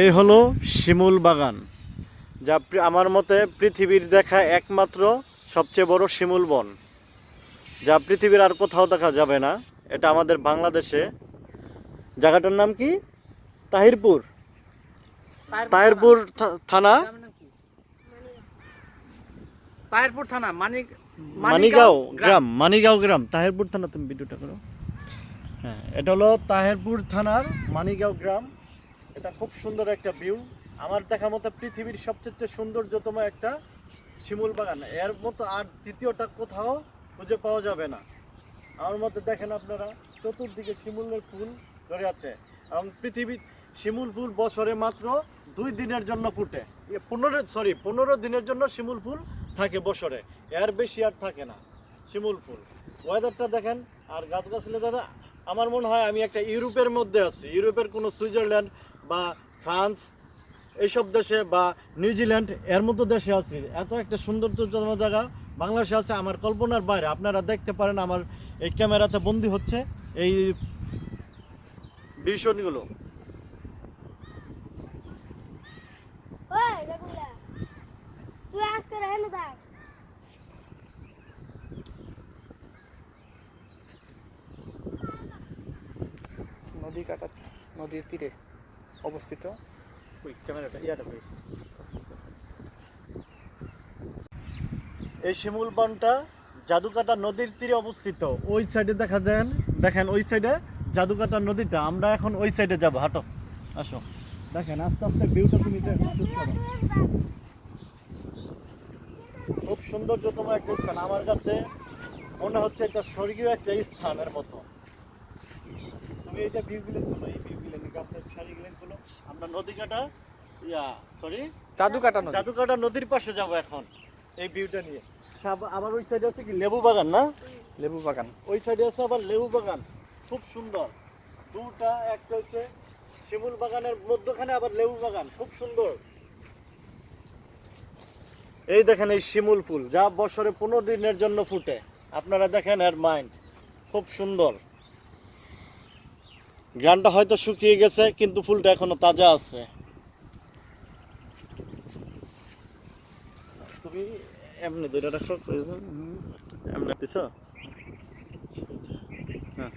এই হলো শিমুল বাগান যা আমার মতে পৃথিবীর দেখা একমাত্র সবচেয়ে বড় শিমুল বন। যা পৃথিবীর আর কোথাও দেখা যাবে না এটা আমাদের বাংলাদেশে। জায়গাটার নাম কি? তাহিরপুর। তাহিরপুর থানা? তাহিরপুর থানা মানিক মানিগাঁও গ্রাম। মানিগাঁও গ্রাম। তাহেরপুর থানা তুমি ভিডিওটা করো। হ্যাঁ এটা হলো তাহেরপুর থানার মানিগাঁও গ্রাম। এটা খুব সুন্দর একটা ভিউ আমার দেখা মতো পৃথিবীর সবচেয়ে সৌন্দর্যতম একটা শিমুল বাগান। এর মতো আর দ্বিতীয়টা কোথাও খুঁজে পাওয়া যাবে না। আমার মতে দেখেন আপনারা, চতুর্দিকে শিমুলের ফুল ধরে আছে। এবং পৃথিবীর শিমুল ফুল বছরে মাত্র দুই দিনের জন্য ফুটে। পনেরো সরি পনেরো দিনের জন্য শিমুল ফুল থাকে বছরে। এর বেশি আর থাকে না শিমুল ফুল। ওয়েদারটা দেখেন, আর গাছ গাছলে দাদা আমার মনে হয় আমি একটা ইউরোপের মধ্যে আছি। ইউরোপের কোনো সুইজারল্যান্ড বা ফ্রান্স এইসব দেশে বা নিউজিল্যান্ড এর মতো দেশে আছি। এত একটা সৌন্দর্যজনক জায়গা বাংলাদেশে আছে। আমার কল্পনার বাইরে আপনারা দেখতে পারেন আমার এই ক্যামেরাতে বন্দি হচ্ছে এই ভীষণগুলো। নদী কাটা নদীর তীরে। অবস্থিত। ওই ক্যামেরাটা, ইয়াটা। এই শিমুল বনটা জাদুকাটা নদীর তীরে অবস্থিত। ওই সাইডে দেখা দেন দেখেন, ওই সাইডে জাদুকাটা নদীটা। আমরা এখন ওই সাইডে যাব, হাঁটো। আসো। দেখেন, আস্তে আস্তে ভিউটা তুমি খুব সৌন্দর্যতম একটা স্থান। আমার কাছে মনে হচ্ছে এটা স্বর্গীয় একটা স্থানের মতো। তুমি এটা ভিউ গুলো এই গাছের সারি গুলো আমরা নদী কাটা ইয়া সরি জাদু কাটা নদী। জাদুকাটা নদীর পাশে যাব এখন এই ভিউটা নিয়ে। আবার ওই সাইডে আছে কি? লেবু বাগান না? লেবু বাগান। ওই সাইডে আছে আবার লেবু বাগান। খুব সুন্দর। দুটা একটা হচ্ছে শিমুল বাগানের মধ্যখানে আবার লেবু বাগান। খুব সুন্দর। এই দেখেন এই শিমুল ফুল যা বছরে পনেরো দিনের জন্য ফুটে। আপনারা দেখেন এর মাইন্ড খুব সুন্দর। গ্রানটা হয়তো শুকিয়ে গেছে, কিন্তু ফুলটা এখনও তাজা আছে। তুমি এমনি এমনি হ্যাঁ।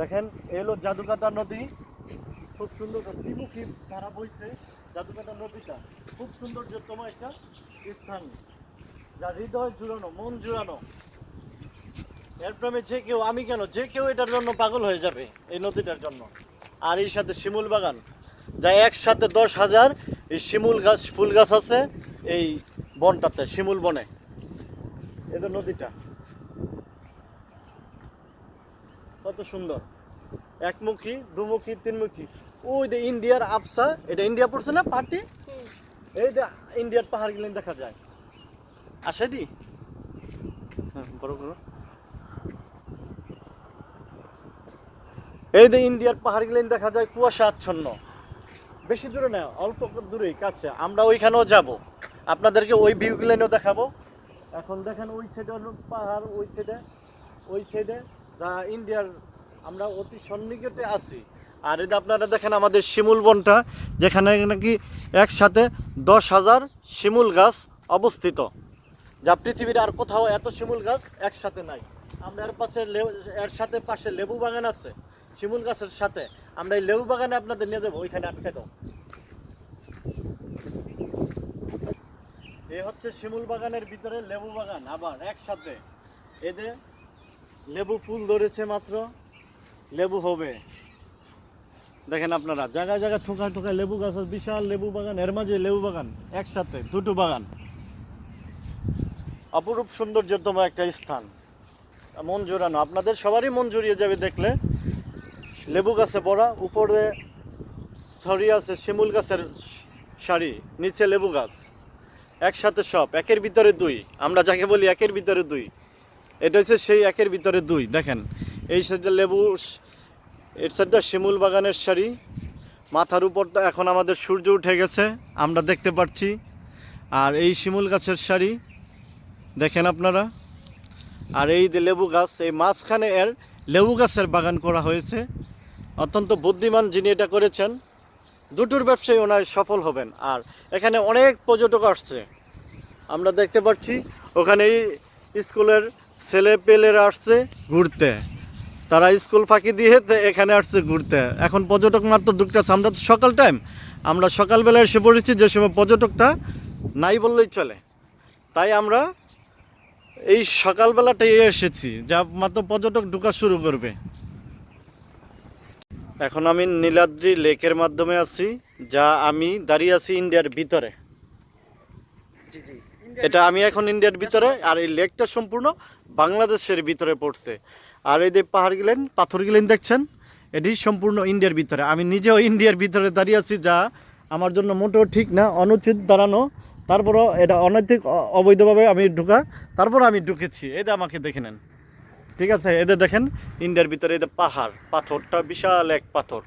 দেখেন, এই হলো জাদুকাটা নদী। খুব সুন্দর ত্রিমুখী ধারা বইছে জাদুকাটা নদীটা। খুব সৌন্দর্যতম একটা স্থান। যা হৃদয় জুড়ানো মন জুড়ানো এর প্রেমে যে কেউ আমি কেন? যে কেউ এটার জন্য পাগল হয়ে যাবে এই নদীটার জন্য। আর এই সাথে শিমুল বাগান। যা একসাথে দশ হাজার এই শিমুল গাছ ফুল গাছ আছে এই বনটাতে শিমুল বনে। এটা নদীটা। কত সুন্দর। একমুখী দুমুখী তিনমুখী। ওই যে ইন্ডিয়ার আফসা এটা ইন্ডিয়া পড়ছে না পাহাড়টি? এই যে ইন্ডিয়ার পাহাড়গুলো দেখা যায়। আসেনি হ্যাঁ বড় করো। এই যে ইন্ডিয়ার পাহাড়গুলো দেখা যায়, কুয়াশা আচ্ছন্ন। বেশি দূরে না, অল্প দূরেই, কাছে। আমরা ওইখানেও যাব। আপনাদেরকে ওই ভিউগুলো দেখাবো। এখন দেখেন ওই সাইডে পাহাড়, ওই সাইডে ওই সাইডে যা ইন্ডিয়ার, আমরা অতি সন্নিকটে আছি। আর এটা আপনারা দেখেন আমাদের শিমুল বনটা, যেখানে নাকি একসাথে দশ হাজার শিমুল গাছ অবস্থিত। যা পৃথিবীর আর কোথাও এত শিমুল গাছ একসাথে নাই। আমরা এর পাশে এর সাথে পাশে লেবু বাগান আছে। শিমুল গাছের সাথে। আমরা এই লেবু বাগানে আপনাদের নিয়ে যাব, ওইখানে আটকে দাও। এ হচ্ছে শিমুল বাগানের ভিতরে লেবু বাগান, আবার একসাথে। এদের লেবু ফুল ধরেছে মাত্র, লেবু হবে। দেখেন আপনারা, জায়গায় জায়গায় ঠোকায় ঠোকায় লেবু গাছ বিশাল লেবু বাগান, এর মাঝে লেবু বাগান, একসাথে, দুটো বাগান। অপরূপ সৌন্দর্যতম একটা স্থান। মন জোরানো আপনাদের সবারই মন জুড়িয়ে যাবে দেখলে। লেবু গাছে ভরা উপরে ছড়িয়ে আছে শিমুল গাছের সারি নিচে লেবু গাছ। একসাথে সব, একের ভিতরে দুই। আমরা যাকে বলি একের ভিতরে দুই। এটা হচ্ছে সেই একের ভিতরে দুই। দেখেন, এই সাইডে লেবু, এর সাইডটা শিমুল বাগানের সারি মাথার উপর তো এখন আমাদের সূর্য উঠে গেছে, আমরা দেখতে পাচ্ছি। আর এই শিমুল গাছের সারি দেখেন আপনারা। আর এই লেবু গাছ, এই মাঝখানে এর লেবু গাছের বাগান করা হয়েছে। অত্যন্ত বুদ্ধিমান যিনি এটা করেছেন, দুটোর ব্যবসায়ী ওনার সফল হবেন। আর এখানে অনেক পর্যটক আসছে। আমরা দেখতে পাচ্ছি ওখানে স্কুলের ছেলে পেলেরা আসছে ঘুরতে। তারা স্কুল ফাঁকি দিয়ে এখানে আসছে ঘুরতে। এখন পর্যটক মাত্র আছে। আমরা তো সকাল টাইম আমরা সকালবেলায় এসে পড়েছি, যে সময় পর্যটকটা নাই বললেই চলে। তাই আমরা এই সকালবেলাটাই এসেছি, যা মাত্র পর্যটক ঢুকা শুরু করবে। এখন আমি নীলাদ্রি লেকের মাধ্যমে আছি যা আমি দাঁড়িয়ে আছি ইন্ডিয়ার ভিতরে। এটা আমি এখন ইন্ডিয়ার ভিতরে আর এই লেকটা সম্পূর্ণ বাংলাদেশের ভিতরে পড়ছে। আর এই যে পাহাড় গেলেন পাথর গেলেন দেখছেন? এটি সম্পূর্ণ ইন্ডিয়ার ভিতরে। আমি নিজেও ইন্ডিয়ার ভিতরে দাঁড়িয়ে আছি যা আমার জন্য মোটেও ঠিক না অনুচিত দাঁড়ানো। তারপরও এটা অনৈতিক অবৈধভাবে আমি ঢুকা তারপর আমি ঢুকেছি। এটা আমাকে দেখে নেন। ঠিক আছে এদের দেখেন, ইন্ডিয়ার ভিতরে এদের পাহাড়, পাথরটা বিশাল এক পাথর।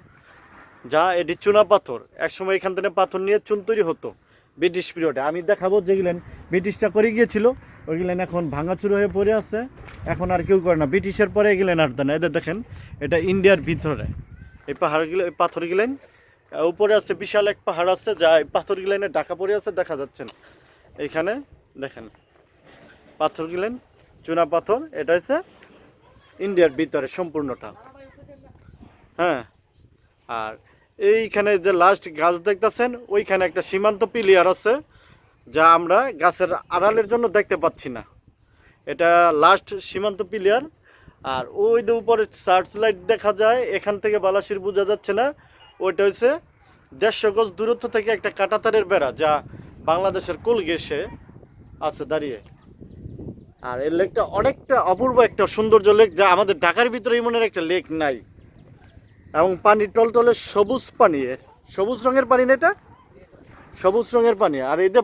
যা এটি চুনা পাথর, একসময় এখান থেকে পাথর নিয়ে চুন তৈরি হতো ব্রিটিশ পিরিয়ডে আমি দেখাবো যেগুলেন ব্রিটিশটা করে গিয়েছিল, ওইগুলেন এখন ভাঙাচুরো হয়ে পড়ে আছে, এখন আর কেউ করে না। ব্রিটিশের পরে এগুলেন আর দেন এদের দেখেন, এটা ইন্ডিয়ার ভিতরে। এই পাহাড়গুলো, এই পাথর গিলেন উপরে আছে বিশাল এক পাহাড় আছে, যা এই পাথর গিলেনে ঢাকা পড়ে আছে, দেখা যাচ্ছেন এইখানে দেখেন পাথর গিলেন চুনা পাথর, এটা হচ্ছে ইন্ডিয়ার ভিতরে সম্পূর্ণটা। হ্যাঁ? আর এইখানে যে লাস্ট গাছ দেখতেছেন, ওইখানে একটা সীমান্ত পিলিয়ার আছে, যা আমরা গাছের আড়ালের জন্য দেখতে পাচ্ছি না। এটা লাস্ট সীমান্ত পিলিয়ার আর ওই উপরে সার্চ লাইট দেখা যায়, এখান থেকে বালাসির বোঝা যাচ্ছে না। ওইটা হচ্ছে দেড়শো গজ দূরত্ব থেকে একটা কাটাতারের বেড়া, যা বাংলাদেশের কোল গেসে আছে, দাঁড়িয়ে। আর এই লেকটা অনেকটা অপূর্ব একটা সৌন্দর্য লেক যা আমাদের ঢাকার ভিতরে এমনের একটা লেক নাই। এবং পানি টলটলে সবুজ পানি। সবুজ রঙের পানি না এটা? সবুজ রঙের পানি। আর এই যে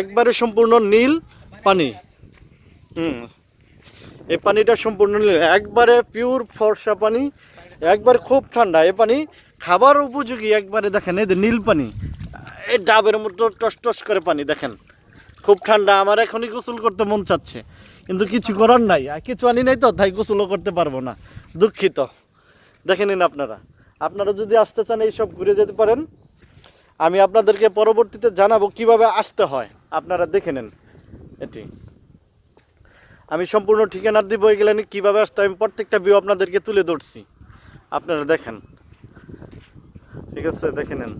একবারে সম্পূর্ণ নীল পানি। হুম। এই পানিটা সম্পূর্ণ নীল। একবারে পিওর ফর্সা পানি, একবারে খুব ঠান্ডা। এ পানি খাবার উপযোগী একবারে দেখেন, এই যে নীল পানি। এই ডাবের মতো টস টস করে পানি, দেখেন। খুব ঠান্ডা, আমার এখনই গোসল করতে মন চাচ্ছে। কিন্তু কিছু করার নাই, আর কিছু আনি নাই তো, তাই গোসলও করতে পারব না। দুঃখিত। দেখে নিন আপনারা। আপনারা যদি আসতে চান এইসব ঘুরে যেতে পারেন। আমি আপনাদেরকে পরবর্তীতে জানাব কীভাবে আসতে হয়। আপনারা দেখে নেন এটি। আমি সম্পূর্ণ ঠিকানা দিব গেলেন, কীভাবে আসতে আমি প্রত্যেকটা ভিউ আপনাদেরকে তুলে ধরছি। আপনারা দেখেন। ঠিক আছে, দেখে নেন।